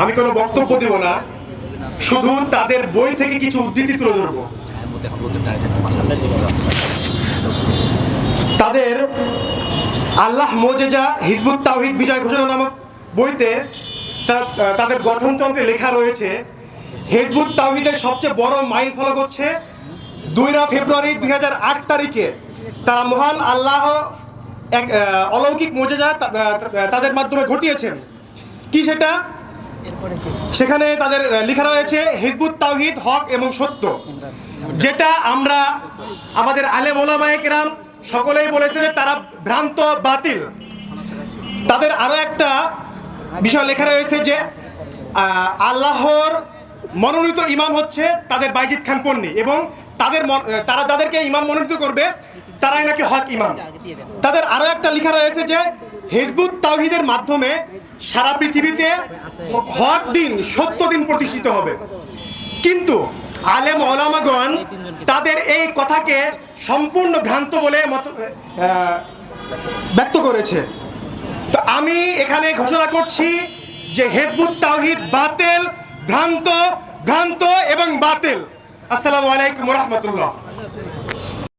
আমি কোনো বক্তব্য দেব না, শুধু তাদের বই থেকে কিছু উদ্ধৃতি তুলে ধরবো। তাদের আল্লাহ মোজেজা হিজবুত তাওহিদ বিজয় ঘোষণা নামক বইতে তাদের গঠনতন্ত্রে লেখা রয়েছে, হিজবুত তাওহিদের সবচেয়ে বড় মাইল ফলক হচ্ছে দুইরা ফেব্রুয়ারি দুই হাজার আট তারিখে তারা মহান আল্লাহ এক অলৌকিক মোজেজা তাদের মাধ্যমে ঘটিয়েছেন। কি সেটা? সেখানে তাদের লেখা রয়েছে হিজবুত তাওহিদ হক এবং সত্য। যেটা আমরা আমাদের আলেম ওলামায়ে কেরাম সকলেই বলেছে যে তারা ভ্রান্ত বাতিল। তাদের আরও একটা বিষয় লেখা রয়েছে যে আল্লাহর মনোনীত ইমাম হচ্ছে তাদের বাইজিৎ খান পন্নী এবং তাদের তারা যাদেরকে ইমাম মনোনীত করবে তারাই নাকি হক ইমাম। তাদের আরও একটা লেখা রয়েছে যে, হিজবুত তাওহিদের মাধ্যমে সারা পৃথিবীতে হক দিন, সত্য দিন প্রতিষ্ঠিত হবে। কিন্তু আলেম ওলামাগণ তাদের এই কথাকে সম্পূর্ণ ভ্রান্ত বলে মত ব্যক্ত করেছে। তো আমি এখানে ঘোষণা করছি যে, হেজবুত তাওহিদ বাতেল, ভ্রান্ত ভ্রান্ত এবং বাতেল। আসসালামু আলাইকুম রহমতুল্লাহ।